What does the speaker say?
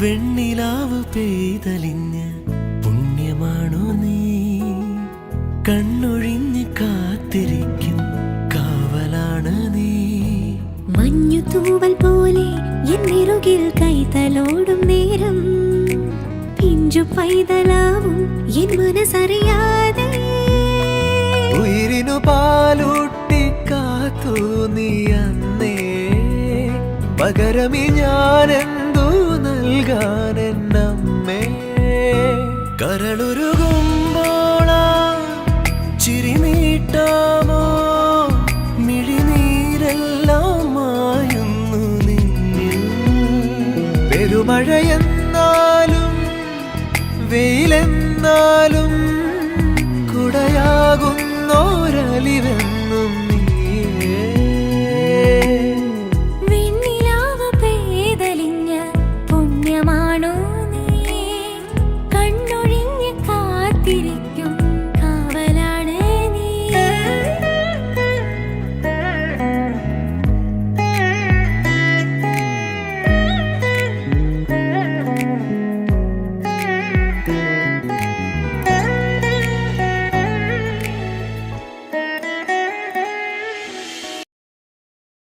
വെണ്ണിലാവ് പെയ്തലിഞ്ഞ് പുണ്യമാണോ നീ? കണ്ണൊഴിഞ്ഞ് കാത്തിരിക്കും കാവലാണ് നീ. മഞ്ഞു തൂവൽ പോലെ എന്നിറുകിൽ കൈതലോടും നേരം. പിഞ്ചു പൈതലാവും എൻ മനസ്സറിയാതെ. ഉയരിനു പാലൂട്ടി കാത്തു നീ അന്നേ. പകരമി ഞാനെന്ന് നൽകാൻ എന്നമ്മേ കരളുരുകുമ്പോള ചിരിമീട്ടാമോ മിഴിനീരെല്ലാം മായുന്നു നിന്നിൽ. പെരുമഴയെന്നാലും വെയിലെന്നാലും ഇരിക്കും